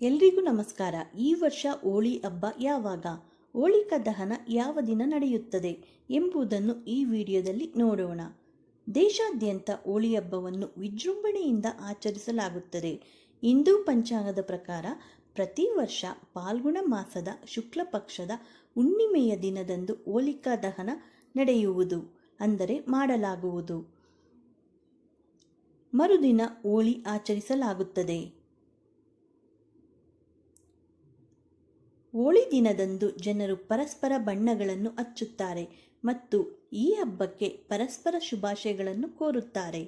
ಎಲ್ರಿಗೂ ನಮಸ್ಕಾರ. ಈ ವರ್ಷ ಹೋಳಿ ಹಬ್ಬ ಯಾವಾಗ? ಹೋಳಿಕ ದಹನ ಯಾವ ದಿನ ನಡೆಯುತ್ತದೆ ಎಂಬುದನ್ನು ಈ ವಿಡಿಯೋದಲ್ಲಿ ನೋಡೋಣ. ದೇಶಾದ್ಯಂತ ಹೋಳಿ ಹಬ್ಬವನ್ನು ವಿಜೃಂಭಣೆಯಿಂದ ಆಚರಿಸಲಾಗುತ್ತದೆ. ಹಿಂದೂ ಪಂಚಾಂಗದ ಪ್ರಕಾರ ಪ್ರತಿ ವರ್ಷ ಪಾಲ್ಗುಣ ಮಾಸದ ಶುಕ್ಲ ಪಕ್ಷದ ಹುಣ್ಣಿಮೆಯ ದಿನದಂದು ಹೋಳಿಕಾ ದಹನ ನಡೆಯುವುದು, ಅಂದರೆ ಮಾಡಲಾಗುವುದು. ಮರುದಿನ ಹೋಳಿ ಆಚರಿಸಲಾಗುತ್ತದೆ. ಹೋಳಿ ದಿನದಂದು ಜನರು ಪರಸ್ಪರ ಬಣ್ಣಗಳನ್ನು ಹಚ್ಚುತ್ತಾರೆ ಮತ್ತು ಈ ಹಬ್ಬಕ್ಕೆ ಪರಸ್ಪರ ಶುಭಾಶಯಗಳನ್ನು ಕೋರುತ್ತಾರೆ.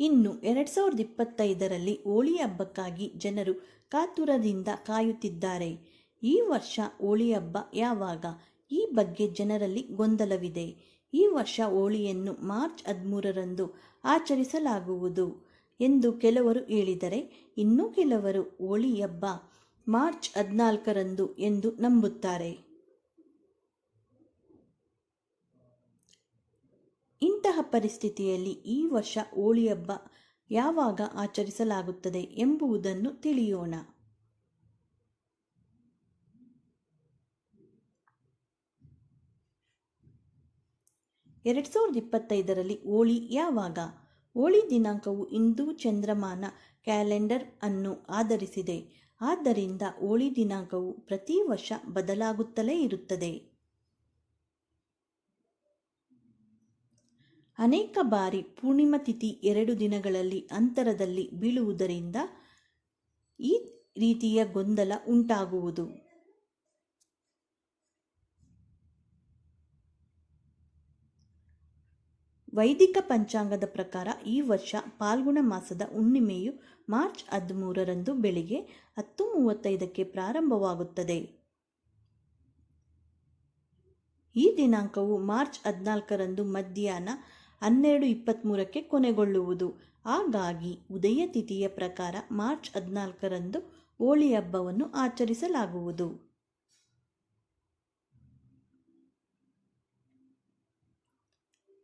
ಇನ್ನು ಎರಡ್ ಸಾವಿರದ ಇಪ್ಪತ್ತೈದರಲ್ಲಿ ಹೋಳಿ ಹಬ್ಬಕ್ಕಾಗಿ ಜನರು ಕಾತುರದಿಂದ ಕಾಯುತ್ತಿದ್ದಾರೆ. ಈ ವರ್ಷ ಹೋಳಿ ಹಬ್ಬ ಯಾವಾಗ? ಈ ಬಗ್ಗೆ ಜನರಲ್ಲಿ ಗೊಂದಲವಿದೆ. ಈ ವರ್ಷ ಹೋಳಿಯನ್ನು ಮಾರ್ಚ್ ಹದಿಮೂರರಂದು ಆಚರಿಸಲಾಗುವುದು ಎಂದು ಕೆಲವರು ಹೇಳಿದರೆ, ಇನ್ನು ಕೆಲವರು ಹೋಳಿ ಹಬ್ಬ, ಮಾರ್ಚ್ ಹದಿನಾಲ್ಕರಂದು ಎಂದು ನಂಬುತ್ತಾರೆ. ಇಂತಹ ಪರಿಸ್ಥಿತಿಯಲ್ಲಿ ಈ ವರ್ಷ ಹೋಳಿ ಹಬ್ಬ ಯಾವಾಗ ಆಚರಿಸಲಾಗುತ್ತದೆ ಎಂಬುದನ್ನು ತಿಳಿಯೋಣ. ಎರಡು ಸಾವಿರದ ಇಪ್ಪತ್ತೈದರಲ್ಲಿ ಹೋಳಿ ಯಾವಾಗ? ಹೋಳಿ ದಿನಾಂಕವು ಹಿಂದೂ ಚಂದ್ರಮಾನ ಕ್ಯಾಲೆಂಡರ್ ಅನ್ನು ಆಧರಿಸಿದೆ. ಆದ್ದರಿಂದ ಹೋಳಿ ದಿನಾಂಕವು ಪ್ರತಿ ವರ್ಷ ಬದಲಾಗುತ್ತಲೇ ಇರುತ್ತದೆ. ಅನೇಕ ಬಾರಿ ಪೂರ್ಣಿಮಾ ತಿಥಿ ಎರಡು ದಿನಗಳಲ್ಲಿ ಅಂತರದಲ್ಲಿ ಬೀಳುವುದರಿಂದ ಈ ರೀತಿಯ ಗೊಂದಲ ಉಂಟಾಗುವುದು. ವೈದಿಕ ಪಂಚಾಂಗದ ಪ್ರಕಾರ ಈ ವರ್ಷ ಪಾಲ್ಗುಣ ಮಾಸದ ಹುಣ್ಣಿಮೆಯು ಮಾರ್ಚ್ ಹದಿಮೂರರಂದು ಬೆಳಿಗ್ಗೆ ಹತ್ತು ಮೂವತ್ತೈದಕ್ಕೆ ಪ್ರಾರಂಭವಾಗುತ್ತದೆ. ಈ ದಿನಾಂಕವು ಮಾರ್ಚ್ ಹದಿನಾಲ್ಕರಂದು ಮಧ್ಯಾಹ್ನ ಹನ್ನೆರಡು ಇಪ್ಪತ್ತ್ಮೂರಕ್ಕೆ ಕೊನೆಗೊಳ್ಳುವುದು. ಹಾಗಾಗಿ ಉದಯ ತಿಥಿಯ ಪ್ರಕಾರ ಮಾರ್ಚ್ ಹದಿನಾಲ್ಕರಂದು ಹೋಳಿ ಹಬ್ಬವನ್ನು ಆಚರಿಸಲಾಗುವುದು.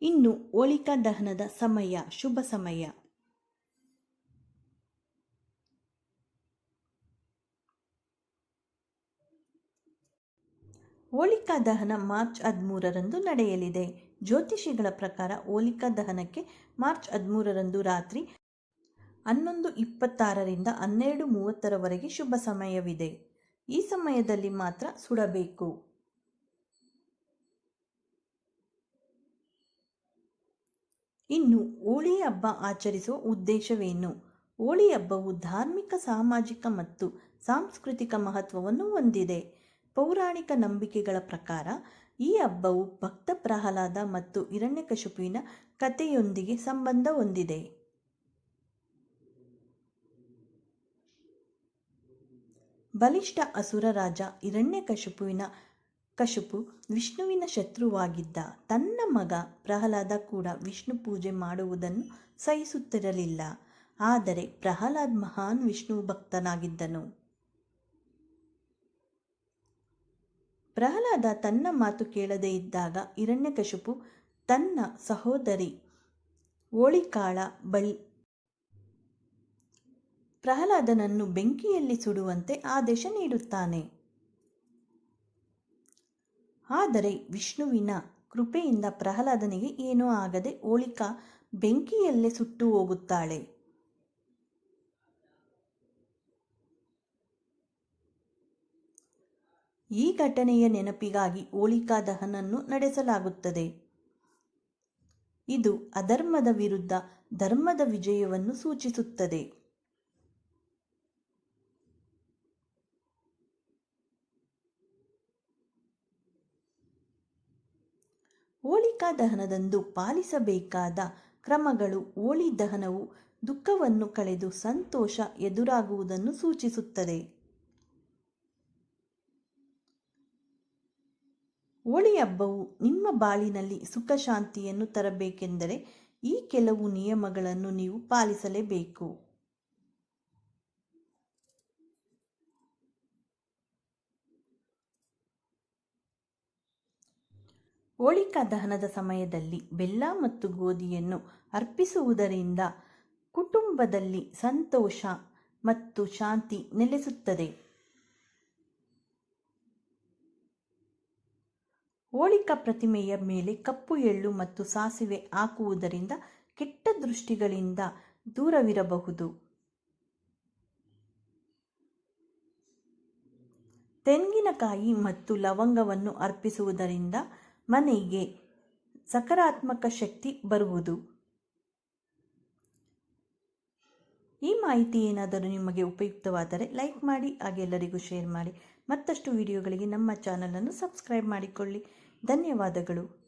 ಇನ್ನು ಹೋಳಿಕಾ ದಹನದ ಸಮಯ, ಶುಭ ಸಮಯ. ಹೋಳಿಕಾ ದಹನ ಮಾರ್ಚ್ ಹದಿಮೂರರಂದು ನಡೆಯಲಿದೆ. ಜ್ಯೋತಿಷಿಗಳ ಪ್ರಕಾರ ಹೋಲಿಕಾ ದಹನಕ್ಕೆ ಮಾರ್ಚ್ ಹದಿಮೂರರಂದು ರಾತ್ರಿ ಹನ್ನೊಂದು ಇಪ್ಪತ್ತಾರರಿಂದ ಹನ್ನೆರಡು ಮೂವತ್ತರವರೆಗೆ ಶುಭ ಸಮಯವಿದೆ. ಈ ಸಮಯದಲ್ಲಿ ಮಾತ್ರ ಸುಡಬೇಕು. ಇನ್ನು ಹೋಳಿ ಹಬ್ಬ ಆಚರಿಸುವ ಉದ್ದೇಶವೇನು? ಹೋಳಿ ಹಬ್ಬವು ಧಾರ್ಮಿಕ, ಸಾಮಾಜಿಕ ಮತ್ತು ಸಾಂಸ್ಕೃತಿಕ ಮಹತ್ವವನ್ನು ಹೊಂದಿದೆ. ಪೌರಾಣಿಕ ನಂಬಿಕೆಗಳ ಪ್ರಕಾರ, ಈ ಹಬ್ಬವು ಭಕ್ತ ಪ್ರಹ್ಲಾದ ಮತ್ತು ಹಿರಣ್ಯಕಶಿಪುವಿನ ಕಥೆಯೊಂದಿಗೆ ಸಂಬಂಧ ಹೊಂದಿದೆ. ಬಲಿಷ್ಠ ಅಸುರ ರಾಜ ಹಿರಣ್ಯಕಶಿಪುವಿನ ಕಶುಪು ವಿಷ್ಣುವಿನ ಶತ್ರುವಾಗಿದ್ದ ತನ್ನ ಮಗ ಪ್ರಹ್ಲಾದ ಕೂಡ ವಿಷ್ಣು ಪೂಜೆ ಮಾಡುವುದನ್ನು ಸಹಿಸುತ್ತಿರಲಿಲ್ಲ. ಆದರೆ ಪ್ರಹ್ಲಾದ್ ಮಹಾನ್ ವಿಷ್ಣು ಭಕ್ತನಾಗಿದ್ದನು. ಪ್ರಹ್ಲಾದ ತನ್ನ ಮಾತು ಕೇಳದೇ ಇದ್ದಾಗ ಹಿರಣ್ಯಕಶುಪು ತನ್ನ ಸಹೋದರಿ ಓಳಿಕಾಳ ಬಳಿ ಪ್ರಹ್ಲಾದನನ್ನು ಬೆಂಕಿಯಲ್ಲಿ ಸುಡುವಂತೆ ಆದೇಶ ನೀಡುತ್ತಾನೆ. ಆದರೆ ವಿಷ್ಣುವಿನ ಕೃಪೆಯಿಂದ ಪ್ರಹ್ಲಾದನಿಗೆ ಏನೂ ಆಗದೆ ಹೋಳಿಕಾ ಬೆಂಕಿಯಲ್ಲೇ ಸುಟ್ಟು ಹೋಗುತ್ತಾಳೆ. ಈ ಘಟನೆಯ ನೆನಪಿಗಾಗಿ ಹೋಳಿಕಾ ದಹನನ್ನು ನಡೆಸಲಾಗುತ್ತದೆ. ಇದು ಅಧರ್ಮದ ವಿರುದ್ಧ ಧರ್ಮದ ವಿಜಯವನ್ನು ಸೂಚಿಸುತ್ತದೆ. ಹೋಳಿಕಾ ದಹನದಂದು ಪಾಲಿಸಬೇಕಾದ ಕ್ರಮಗಳು ಹೋಳಿ ದಹನವು ದುಃಖವನ್ನು ಕಳೆದು ಸಂತೋಷ ಎದುರಾಗುವುದನ್ನು ಸೂಚಿಸುತ್ತದೆ. ಹೋಳಿ ಹಬ್ಬವು ನಿಮ್ಮ ಬಾಳಿನಲ್ಲಿ ಸುಖ ಶಾಂತಿಯನ್ನು ತರಬೇಕೆಂದರೆ ಈ ಕೆಲವು ನಿಯಮಗಳನ್ನು ನೀವು ಪಾಲಿಸಲೇಬೇಕು. ಹೋಳಿಕಾ ದಹನದ ಸಮಯದಲ್ಲಿ ಬೆಲ್ಲ ಮತ್ತು ಗೋಧಿಯನ್ನು ಅರ್ಪಿಸುವುದರಿಂದ ಕುಟುಂಬದಲ್ಲಿ ಸಂತೋಷ ಮತ್ತು ಶಾಂತಿ ನೆಲೆಸುತ್ತದೆ. ಹೋಳಿಕಾ ಪ್ರತಿಮೆಯ ಮೇಲೆ ಕಪ್ಪು ಎಳ್ಳು ಮತ್ತು ಸಾಸಿವೆ ಹಾಕುವುದರಿಂದ ಕೆಟ್ಟ ದೃಷ್ಟಿಗಳಿಂದ ದೂರವಿರಬಹುದು. ತೆಂಗಿನಕಾಯಿ ಮತ್ತು ಲವಂಗವನ್ನು ಅರ್ಪಿಸುವುದರಿಂದ ಮನೆಗೆ ಸಕಾರಾತ್ಮಕ ಶಕ್ತಿ ಬರುವುದು. ಈ ಮಾಹಿತಿ ಏನಾದರೂ ನಿಮಗೆ ಉಪಯುಕ್ತವಾದರೆ ಲೈಕ್ ಮಾಡಿ, ಹಾಗೆ ಎಲ್ಲರಿಗೂ ಶೇರ್ ಮಾಡಿ. ಮತ್ತಷ್ಟು ವಿಡಿಯೋಗಳಿಗೆ ನಮ್ಮ ಚಾನಲನ್ನು ಸಬ್ಸ್ಕ್ರೈಬ್ ಮಾಡಿಕೊಳ್ಳಿ. ಧನ್ಯವಾದಗಳು.